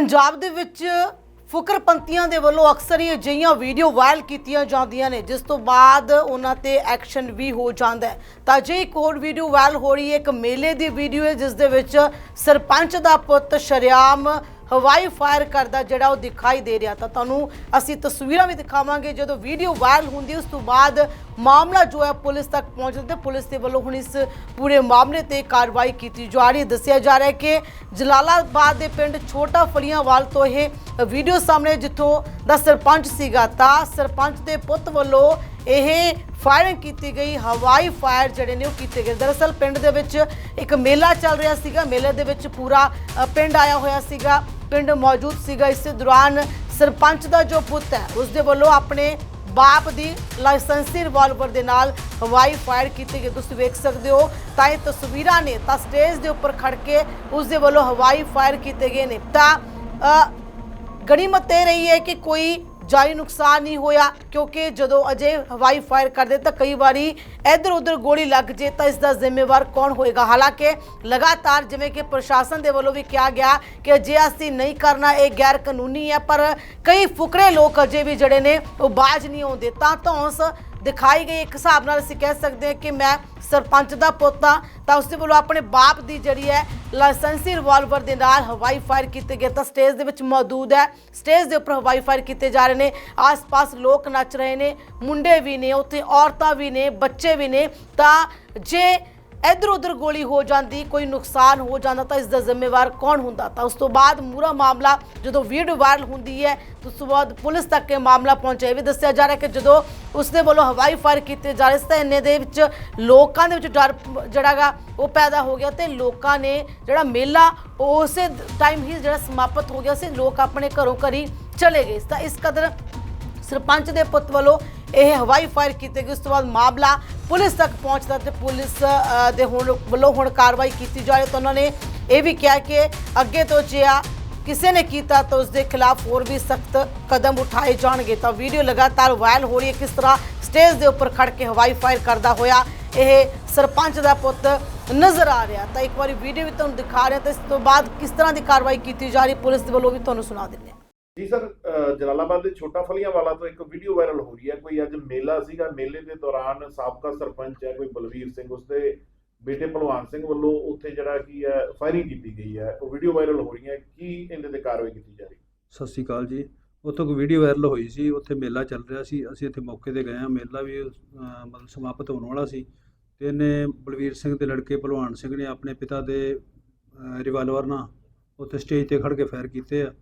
ਪੰਜਾਬ ਦੇ ਵਿੱਚ ਫੁਕਰਪੰਤੀਆਂ ਦੇ ਵੱਲੋਂ ਅਕਸਰ ਹੀ ਅਜਿਹੀਆਂ ਵੀਡੀਓ ਵਾਇਰਲ ਕੀਤੀਆਂ ਜਾਂਦੀਆਂ ਨੇ, ਜਿਸ ਤੋਂ ਬਾਅਦ ਉਹਨਾਂ ਤੇ ਐਕਸ਼ਨ ਵੀ ਹੋ ਜਾਂਦਾ ਹੈ। ਤਾਂ ਜੇ ਇੱਕ ਹੋਰ ਵੀਡੀਓ ਵਾਇਰਲ ਹੋ ਰਹੀ ਹੈ, ਇੱਕ ਮੇਲੇ ਦੀ ਵੀਡੀਓ ਹੈ, ਜਿਸ ਦੇ ਵਿੱਚ ਸਰਪੰਚ ਦਾ ਪੁੱਤ ਸ਼ਰਿਆਮ ਹਵਾਈ ਫਾਇਰ ਕਰਦਾ, ਜਿਹੜਾ ਉਹ ਦਿਖਾਈ ਦੇ ਰਿਹਾ। ਤਾਂ ਤੁਹਾਨੂੰ ਅਸੀਂ ਤਸਵੀਰਾਂ ਵੀ ਦਿਖਾਵਾਂਗੇ, ਜਦੋਂ ਵੀਡੀਓ ਵਾਇਰਲ ਹੁੰਦੀ ਉਸ ਤੋਂ ਬਾਅਦ ਮਾਮਲਾ ਜੋ ਹੈ ਪੁਲਿਸ ਤੱਕ ਪਹੁੰਚਦਾ ਤੇ ਪੁਲਿਸ ਦੇ ਵੱਲੋਂ ਹੁਣ ਇਸ ਪੂਰੇ ਮਾਮਲੇ ਤੇ ਕਾਰਵਾਈ ਕੀਤੀ ਜਾ ਰਹੀ ਹੈ। ਦੱਸਿਆ ਜਾ ਰਿਹਾ ਹੈ ਕਿ ਜਲਾਲਾਬਾਦ ਦੇ ਪਿੰਡ ਛੋਟਾ ਫਲੀਆਂਵਾਲ ਤੋਂ ਇਹ ਵੀਡੀਓ ਸਾਹਮਣੇ ਜਿੱਥੋਂ ਦਾ ਸਰਪੰਚ ਸੀਗਾ, ਤਾਂ ਸਰਪੰਚ ਦੇ ਪੁੱਤ ਵੱਲੋਂ ਇਹ ਫਾਇਰਿੰਗ ਕੀਤੀ ਗਈ। ਹਵਾਈ ਫਾਇਰ ਜਿਹੜੇ ਨੇ ਉਹ ਕੀਤੇ ਗਏ। ਦਰਅਸਲ ਪਿੰਡ ਦੇ ਵਿੱਚ ਇੱਕ ਮੇਲਾ ਚੱਲ ਰਿਹਾ ਸੀਗਾ। ਮੇਲੇ ਦੇ ਵਿੱਚ ਪੂਰਾ ਪਿੰਡ ਆਇਆ ਹੋਇਆ ਸੀਗਾ। ਪਿੰਡ ਮੌਜੂਦ ਸੀਗਾ। ਇਸ ਦੌਰਾਨ ਸਰਪੰਚ ਦਾ ਜੋ ਪੁੱਤ ਹੈ ਉਸ ਦੇ ਵੱਲੋਂ ਆਪਣੇ ਬਾਪ ਦੀ ਲਾਇਸੈਂਸੀ ਰਿਵਾਲਵਰ ਦੇ ਨਾਲ ਹਵਾਈ ਫਾਇਰ ਕੀਤੀ ਗਈ ਤੁਸੀਂ ਵੇਖ ਸਕਦੇ ਹੋ ਤਾਂ ਇਹ ਤਸਵੀਰਾਂ ਨੇ ਤਾਂ ਸਟੇਜ ਦੇ ਉੱਪਰ ਖੜ ਕੇ ਉਸ ਦੇ ਵੱਲੋਂ ਹਵਾਈ ਫਾਇਰ ਕੀਤੇ ਗਏ ਨੇ। ਤਾਂ ਅ, ਗਣੀਮਤ ਇਹ ਰਹੀ ਹੈ ਕਿ ਕੋਈ ਜਾਈ ਨੁਕਸਾਨ ਨਹੀਂ ਹੋਇਆ, ਕਿਉਂਕਿ ਜਦੋਂ ਅਜੇ ਹਵਾਈ ਫਾਇਰ ਕਰਦੇ ਤਾਂ ਕਈ ਵਾਰੀ ਇੱਧਰ ਉੱਧਰ ਗੋਲੀ ਲੱਗ ਜੇ ਤਾਂ ਇਸ ਦਾ ਜ਼ਿੰਮੇਵਾਰ ਕੌਣ ਹੋਏਗਾ? ਹਾਲਾਂਕਿ ਲਗਾਤਾਰ ਜਿਵੇਂ ਕਿ ਪ੍ਰਸ਼ਾਸਨ ਦੇ ਵੱਲੋਂ ਵੀ ਕਿਹਾ ਗਿਆ ਕਿ ਜੇ ਅਸੀਂ ਨਹੀਂ ਕਰਨਾ, ਇਹ ਗੈਰ ਕਾਨੂੰਨੀ ਹੈ, ਪਰ ਕਈ ਫੁਕਰੇ ਲੋਕ ਅਜੇ ਵੀ ਜਿਹੜੇ ਨੇ ਉਹ ਬਾਜ ਨਹੀਂ ਆਉਂਦੇ। ਤਾਂ ਧੌਂਸ ਦਿਖਾਈ ਗਈ। ਇੱਕ ਹਿਸਾਬ ਨਾਲ ਅਸੀਂ ਕਹਿ ਸਕਦੇ ਹਾਂ ਕਿ ਮੈਂ ਸਰਪੰਚ ਦਾ ਪੁੱਤ ਹਾਂ, ਤਾਂ ਉਸ ਦੇ ਵੱਲੋਂ ਆਪਣੇ ਬਾਪ ਦੀ ਜਿਹੜੀ ਹੈ ਲਾਇਸੈਂਸੀ ਰਿਵਾਲਵਰ ਦੇ ਨਾਲ ਹਵਾਈ ਫਾਇਰ ਕੀਤੇ ਗਏ ਤਾਂ ਸਟੇਜ ਦੇ ਵਿੱਚ ਮੌਜੂਦ ਹੈ। ਸਟੇਜ ਦੇ ਉੱਪਰ ਹਵਾਈ ਫਾਇਰ ਕੀਤੇ ਜਾ ਰਹੇ ਨੇ। ਆਸ-ਪਾਸ ਲੋਕ ਨੱਚ ਰਹੇ ਨੇ, ਮੁੰਡੇ ਵੀ ਨੇ, ਉੱਥੇ ਔਰਤਾਂ ਵੀ ਨੇ, ਬੱਚੇ ਵੀ ਨੇ। ਤਾਂ ਜੇ ਇੱਧਰ ਉੱਧਰ ਗੋਲੀ ਹੋ ਜਾਂਦੀ, ਕੋਈ ਨੁਕਸਾਨ ਹੋ ਜਾਂਦਾ, ਤਾਂ ਇਸ ਦਾ ਜ਼ਿੰਮੇਵਾਰ ਕੌਣ ਹੁੰਦਾ? ਤਾਂ ਉਸ ਤੋਂ ਬਾਅਦ ਮੂਰਾ ਮਾਮਲਾ ਜਦੋਂ ਵੀਡੀਓ ਵਾਇਰਲ ਹੁੰਦੀ ਹੈ ਉਸ ਤੋਂ ਬਾਅਦ ਪੁਲਿਸ ਤੱਕ ਇਹ ਮਾਮਲਾ ਪਹੁੰਚਿਆ। ਇਹ ਵੀ ਦੱਸਿਆ ਜਾ ਰਿਹਾ ਕਿ ਜਦੋਂ ਉਸਦੇ ਵੱਲੋਂ ਹਵਾਈ ਫਾਇਰ ਕੀਤੇ ਜਾ ਰਹੇ ਸੀ, ਤਾਂ ਇੰਨੇ ਦੇ ਵਿੱਚ ਲੋਕਾਂ ਦੇ ਵਿੱਚ ਡਰ ਜਿਹੜਾਗਾ ਉਹ ਪੈਦਾ ਹੋ ਗਿਆ ਤੇ ਲੋਕਾਂ ਨੇ ਜਿਹੜਾ ਮੇਲਾ ਉਸੇ ਟਾਈਮ ਹੀ ਜਿਹੜਾ ਸਮਾਪਤ ਹੋ ਗਿਆ ਸੀ, ਲੋਕ ਆਪਣੇ ਘਰੋਂ ਘਰੀ ਚਲੇ ਗਏ। ਤਾਂ ਇਸ ਕਦਰ ਸਰਪੰਚ ਦੇ ਪੁੱਤ ਵੱਲੋਂ ਇਹ ਹਵਾਈ ਫਾਇਰ ਕੀਤੇ ਗਏ। ਉਸ ਤੋਂ ਬਾਅਦ ਮਾਮਲਾ ਪੁਲਿਸ ਤੱਕ ਪਹੁੰਚਦਾ ਤੇ ਪੁਲਿਸ ਦੇ ਹੁਣ ਵੱਲੋਂ ਹੁਣ ਕਾਰਵਾਈ ਕੀਤੀ ਜਾ ਰਹੀ ਹੈ ਤਾਂ ਉਹਨਾਂ ਨੇ ਇਹ ਵੀ ਕਿਹਾ ਕਿ ਅੱਗੇ ਤੋਂ ਜੇ ਆ ਕਿਸੇ ਨੇ ਕੀਤਾ ਤਾਂ ਉਸ ਦੇ ਖਿਲਾਫ ਹੋਰ ਵੀ ਸਖਤ ਕਦਮ ਉਠਾਏ ਜਾਣਗੇ। ਤਾਂ ਵੀਡੀਓ ਲਗਾਤਾਰ ਵਾਇਰਲ ਹੋ ਰਹੀ ਹੈ ਕਿਸ ਤਰ੍ਹਾਂ ਸਟੇਜ ਦੇ ਉੱਪਰ ਖੜ ਕੇ ਹਵਾਈ ਫਾਇਰ ਕਰਦਾ ਹੋਇਆ ਇਹ ਸਰਪੰਚ ਦਾ ਪੁੱਤ ਨਜ਼ਰ ਆ ਰਿਹਾ। ਤਾਂ ਇੱਕ ਵਾਰੀ ਵੀਡੀਓ ਵੀ ਤੁਹਾਨੂੰ ਦਿਖਾ ਰਿਹਾ ਤਾਂ ਇਸ ਤੋਂ ਬਾਅਦ ਕਿਸ ਤਰ੍ਹਾਂ ਦੀ ਕਾਰਵਾਈ ਕੀਤੀ ਜਾ ਰਹੀ ਪੁਲਿਸ ਦੇ ਵੱਲੋਂ ਵੀ ਤੁਹਾਨੂੰ ਸੁਣਾ ਦਿੰਦੇ ਹਾਂ। ਜੀ ਸਰ ਜਲਾਲਾਬਾਦ ਦੇ ਛੋਟਾ ਫਲੀਆਂ ਵਾਲਾ ਤੋਂ ਇੱਕ ਵੀਡੀਓ ਵਾਇਰਲ ਹੋ ਰਹੀ ਹੈ। ਕੋਈ ਅੱਜ ਮੇਲਾ ਸੀਗਾ। ਮੇਲੇ ਦੇ ਦੌਰਾਨ ਸਾਬਕਾ ਸਰਪੰਚ ਹੈ, ਕੋਈ ਬਲਵੀਰ ਸਿੰਘ, ਉਸਦੇ ਬੇਟੇ ਭਲਵਾਨ ਸਿੰਘ ਵੱਲੋਂ ਉੱਥੇ ਜਿਹੜਾ ਕੀ ਹੈ ਫਾਇਰਿੰਗ ਕੀਤੀ ਗਈ ਹੈ। ਉਹ ਵੀਡੀਓ ਵਾਇਰਲ ਹੋ ਰਹੀ ਹੈ। ਕੀ ਇਹਦੇ ਤੇ ਕਾਰਵਾਈ ਕੀਤੀ ਜਾ ਰਹੀ ਸਤਿ ਸ਼੍ਰੀ ਅਕਾਲ ਜੀ। ਉੱਥੋਂ ਕੋਈ ਵੀਡੀਓ ਵਾਇਰਲ ਹੋਈ ਸੀ। ਉੱਥੇ ਮੇਲਾ ਚੱਲ ਰਿਹਾ ਸੀ। ਅਸੀਂ ਇੱਥੇ ਮੌਕੇ ਤੇ ਗਏ ਹਾਂ। ਮੇਲਾ ਵੀ ਮਤਲਬ ਸਮਾਪਤ ਹੋਣ ਵਾਲਾ ਸੀ। ਤੇ ਇਹਨੇ ਬਲਵੀਰ ਸਿੰਘ ਦੇ ਲੜਕੇ ਭਲਵਾਨ ਸਿੰਘ ਨੇ ਆਪਣੇ ਪਿਤਾ ਦੇ ਰਿਵਾਲਵਰ ਨਾਲ ਉੱਥੇ ਸਟੇਜ ਤੇ ਖੜ ਕੇ ਫਾਇਰ ਕੀਤੇ ਆ।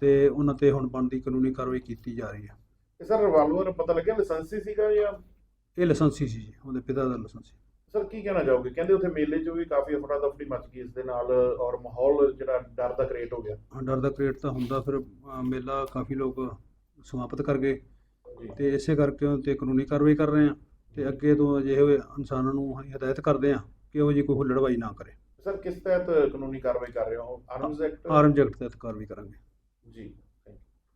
ਤੇ ਉਹਨਾਂ ਤੇ ਹੁਣ ਬਣਦੀ ਕਾਨੂੰਨੀ ਕਾਰਵਾਈ ਕੀਤੀ ਜਾ ਰਹੀ ਹੈ। ਤੇ ਸਰ ਰਿਵਾਲਵਰ ਪਤਾ ਲੱਗਿਆ ਲਾਇਸੈਂਸੀ ਸੀਗਾ ਜਾਂ? ਇਹ ਲਾਇਸੈਂਸੀ ਸੀ ਜੀ ਉਹਦੇ ਪਿਤਾ ਦਾ ਲਾਇਸੈਂਸੀ। ਸਰ ਕੀ ਕਹਿਣਾ ਚਾਹੋਗੇ? ਕਹਿੰਦੇ ਉੱਥੇ ਮੇਲੇ 'ਚ ਵੀ ਕਾਫੀ ਅਫਰਾ ਤਫਰੀ ਮਚ ਗਈ ਇਸ ਦੇ ਨਾਲ ਔਰ ਮਾਹੌਲ ਜਿਹੜਾ ਡਰ ਦਾ ਕ੍ਰੀਏਟ ਹੋ ਗਿਆ। ਹਾਂ, ਡਰ ਦਾ ਕ੍ਰੀਏਟ ਤਾਂ ਹੁੰਦਾ ਫਿਰ ਮੇਲਾ ਕਾਫੀ ਲੋਕ ਸਮਾਪਤ ਕਰ ਗਏ। ਜੀ। ਤੇ ਇਸੇ ਕਰਕੇ ਉਹਨਾਂ ਤੇ ਕਾਨੂੰਨੀ ਕਾਰਵਾਈ ਕਰ ਰਹੇ ਹਾਂ ਤੇ ਅੱਗੇ ਤੋਂ ਅਜਿਹੇ ਹੋਏ ਇਨਸਾਨਾਂ ਨੂੰ ਅਸੀਂ ਹਦਾਇਤ ਕਰਦੇ ਹਾਂ ਕਿ ਉਹ ਜੀ ਕੋਈ ਹੁੱਲੜਬਾਜ਼ੀ ਨਾ ਕਰੇ। ਸਰ ਕਿਸ ਤਹਿਤ ਕਾਨੂੰਨੀ ਕਾਰਵਾਈ ਕਰ ਰਹੇ ਹੋ? ਆਰਮਜ਼ ਐਕਟ ਆਰਮਜ ਐਕਟ ਤਹਿਤ ਕਾਰਵਾਈ ਕਰਾਂਗੇ। ਜੀ